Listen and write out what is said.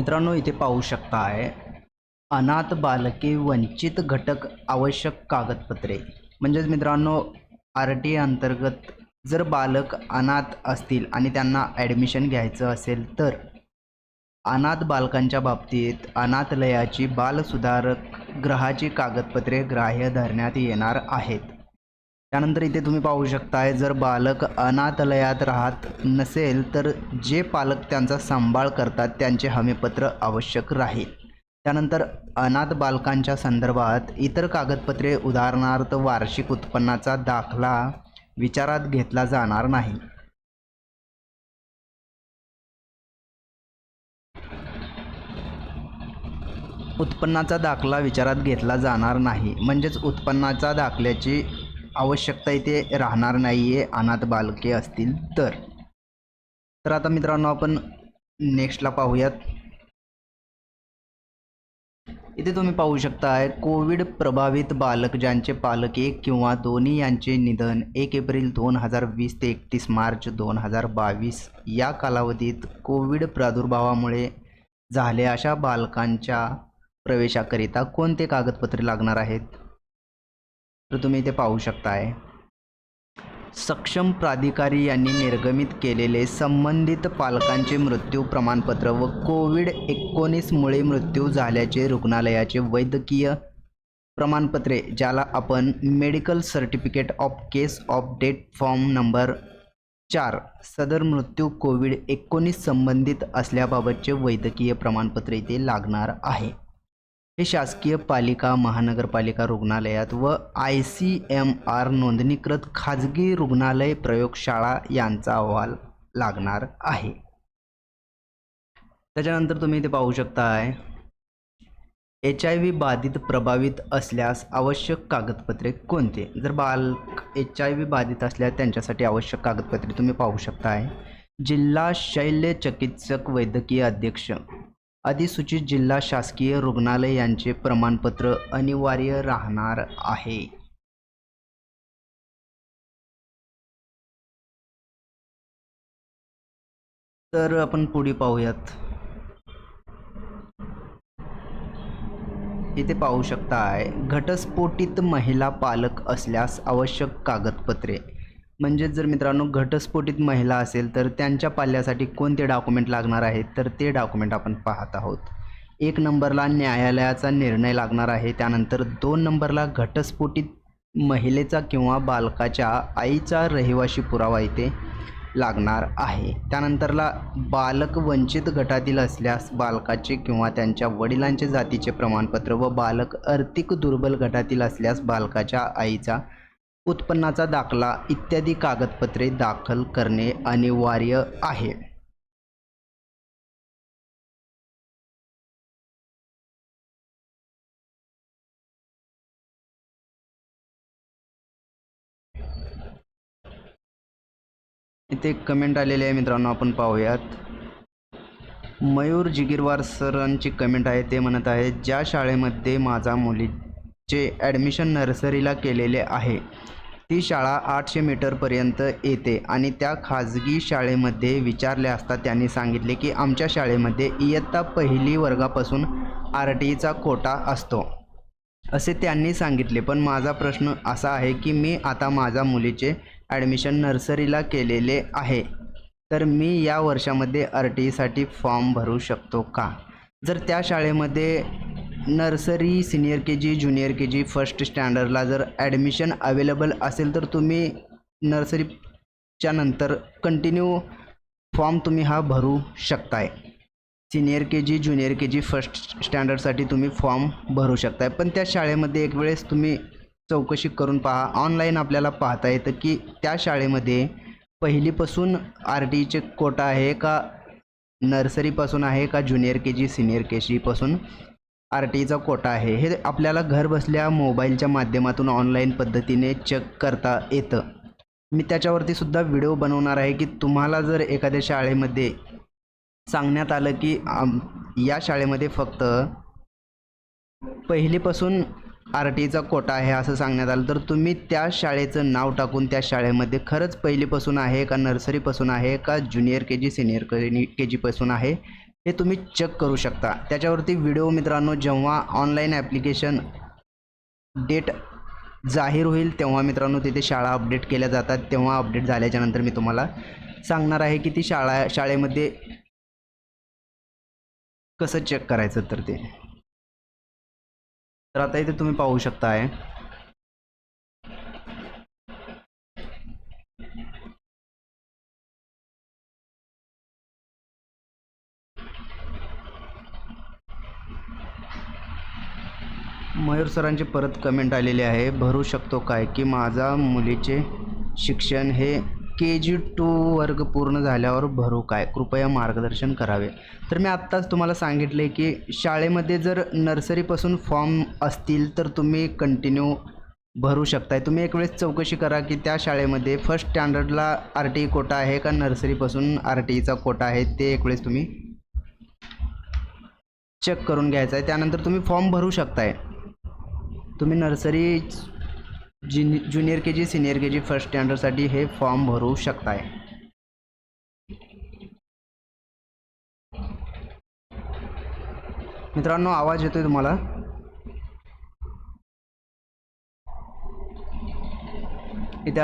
मित्रांनो इथे पाहू शकताय अनाथ बालके वंचित घटक आवश्यक कागदपत्रे. म्हणजेच मित्रांनो आर टी अंतर्गत जर बालक अनाथ असतील आणि त्यांना ॲडमिशन घ्यायचं असेल तर अनाथ बालकांच्या बाबतीत अनाथलयाची बालसुधारक ग्रहाची कागदपत्रे ग्राह्य धरण्यात येणार आहेत. त्यानंतर इथे तुम्ही पाहू शकताय जर बालक अनाथालयात राहत नसेल तर जे पालक त्यांचा सांभाळ करतात त्यांचे हमीपत्र आवश्यक राहील. त्यानंतर अनाथ बालकांच्या संदर्भात इतर कागदपत्रे उदाहरणार्थ वार्षिक उत्पन्नाचा दाखला विचारात घेतला जाणार नाही. उत्पन्नाचा दाखला विचारात घेतला जाणार नाही. म्हणजेच उत्पन्नाचा दाखल्याची आवश्यकता इथे राहणार नाही आहे अनाथ बालके असतील तर. तर आता मित्रांनो आपण नेक्स्टला पाहूयात. इथे तुम्ही पाहू शकताय कोविड प्रभावित बालक ज्यांचे पालक एक किंवा दोन्ही यांचे निधन एक एप्रिल दोन हजार वीस ते एकतीस मार्च दोन हजार बावीस या कालावधीत कोविड प्रादुर्भावामुळे झाले अशा बालकांच्या प्रवेशाकरिता कोणते कागदपत्रे लागणार आहेत? तर तुम्ही इथे पाहू शकताय. सक्षम प्राधिकारी यांनी निर्गमित केलेले संबंधित पालकांचे मृत्यू प्रमाणपत्र व कोविड एकोणीसमुळे मृत्यू झाल्याचे रुग्णालयाचे वैद्यकीय प्रमाणपत्रे ज्याला आपण medical certificate of cause of death form number चार सदर मृत्यू कोविड एकोणीस संबंधित असल्याबाबतचे वैद्यकीय प्रमाणपत्र इथे लागणार आहे. हे शासकीय पालिका महानगरपालिका रुग्णालयात व आय सी एम आर नोंदणीकृत खाजगी रुग्णालय प्रयोगशाळा यांचा अहवाल लागणार आहे. त्याच्यानंतर तुम्ही इथे पाहू शकताय एच आय व्ही बाधित प्रभावित असल्यास आवश्यक कागदपत्रे कोणते? जर बालक एच आय व्ही बाधित असल्यास त्यांच्यासाठी आवश्यक कागदपत्रे तुम्ही पाहू शकताय. जिल्हा शैल्य चिकित्सक वैद्यकीय अध्यक्ष अधिसूचित जिल्हा शासकीय रुग्णालय यांचे प्रमाणपत्र अनिवार्य राहणार आहे. तर आपण पुढे पाहूयात. इथे पाहू शकता आहे घटस्फोटित महिला पालक असल्यास आवश्यक कागदपत्रे. म्हणजेच जर मित्रांनो घटस्फोटित महिला असेल तर त्यांच्या पाल्यासाठी कोणते डॉक्युमेंट लागणार आहेत? तर ते डॉक्युमेंट आपण पाहत आहोत. एक नंबरला न्यायालयाचा निर्णय लागणार आहे. त्यानंतर दोन नंबरला घटस्फोटित महिलेचा किंवा बालकाच्या आईचा रहिवाशी पुरावा इथे लागणार आहे. त्यानंतरला बालक वंचित गटातील असल्यास बालकाचे किंवा त्यांच्या वडिलांचे जातीचे प्रमाणपत्र व बालक आर्थिक दुर्बल गटातील असल्यास बालकाच्या आईचा उत्पन्नाचा दाखला इत्यादी कागदपत्रे दाखल करणे अनिवार्य आहे. इथे कमेंट आलेले आहे मित्रांनो आपण पाहूयात. मयूर जिगीरवार सरांची कमेंट आहे ते म्हणत आहे ज्या शाळेमध्ये माझा मुलीचे ॲडमिशन नर्सरीला केलेले आहे ती शाळा आठशे मीटरपर्यंत येते आणि त्या खाजगी शाळेमध्ये विचारले असता त्यांनी सांगितले की आमच्या शाळेमध्ये इयत्ता पहिली वर्गापासून आर टी ईचा कोटा असतो. असे त्यांनी सांगितले. पण माझा प्रश्न असा आहे की मी आता माझ्या मुलीचे ॲडमिशन नर्सरीला केलेले आहे तर मी या वर्षामध्ये आर टी ईसाठी फॉर्म भरू शकतो का? जर त्या शाळेमध्ये nursery senior K G junior K G first स्टँडर्डला जर ॲडमिशन अवेलेबल असेल तर तुम्ही नर्सरीच्या नंतर कंटिन्यू फॉर्म तुम्ही हा भरू शकताय. Senior K G junior K G first स्टँडर्डसाठी तुम्ही फॉर्म भरू शकताय. पण त्या शाळेमध्ये एक वेळेस तुम्ही चौकशी करून पहा. ऑनलाईन आपल्याला पाहता येतं की त्या शाळेमध्ये पहिलीपासून आर टीचे कोटा आहे का नर्सरीपासून आहे का junior K G senior K जीपासून R टीचा कोटा आहे. हे आपल्याला घर बसल्या मोबाईलच्या माध्यमातून ऑनलाईन पद्धतीने चेक करता येतं. मी त्याच्यावरती सुद्धा व्हिडिओ बनवणार आहे की तुम्हाला जर एखाद्या शाळेमध्ये सांगण्यात आलं की या शाळेमध्ये फक्त पहिलीपासून आर टीचा कोटा आहे असं सांगण्यात आलं तर तुम्ही त्या शाळेचं नाव टाकून त्या शाळेमध्ये खरंच पहिलीपासून आहे का नर्सरीपासून आहे का ज्युनियर के जी सिनियर के जीपासून आहे? हे तुम्ही चेक करू शकता. त्याच्यावरती व्हिडिओ मित्रांनो जेव्हा ऑनलाईन ॲप्लिकेशन डेट जाहीर होईल तेव्हा मित्रांनो तिथे शाळा अपडेट केल्या जातात. तेव्हा अपडेट झाल्याच्यानंतर मी तुम्हाला सांगणार आहे की ती शाळा शाळेमध्ये कसं चेक करायचं तर ते. तर आता इथे तुम्ही पाहू शकता आहे मयूर सरांची परत कमेंट आलेली आहे भरू शकतो काय की माझा मुलीचे शिक्षण हे के जी टू वर्ग पूर्ण झाल्यावर भरू काय? कृपया मार्गदर्शन करावे. तर मी आत्ताच तुम्हाला सांगितले की शाळेमध्ये जर नर्सरीपासून फॉर्म असतील तर तुम्ही कंटिन्यू भरू शकताय. तुम्ही एक वेळेस चौकशी करा की त्या शाळेमध्ये फर्स्ट स्टँडर्डला आर टी ई कोटा आहे का नर्सरीपासून आर टी ईचा कोटा आहे ते एक वेळेस तुम्ही चेक करून घ्यायचं आहे त्यानंतर तुम्ही फॉर्म भरू शकताय. तुम्ही नर्सरी जिनि junior K G senior K G first स्टँडर्डसाठी हे फॉर्म भरू शकताय. मित्रांनो आवाज येतोय तुम्हाला?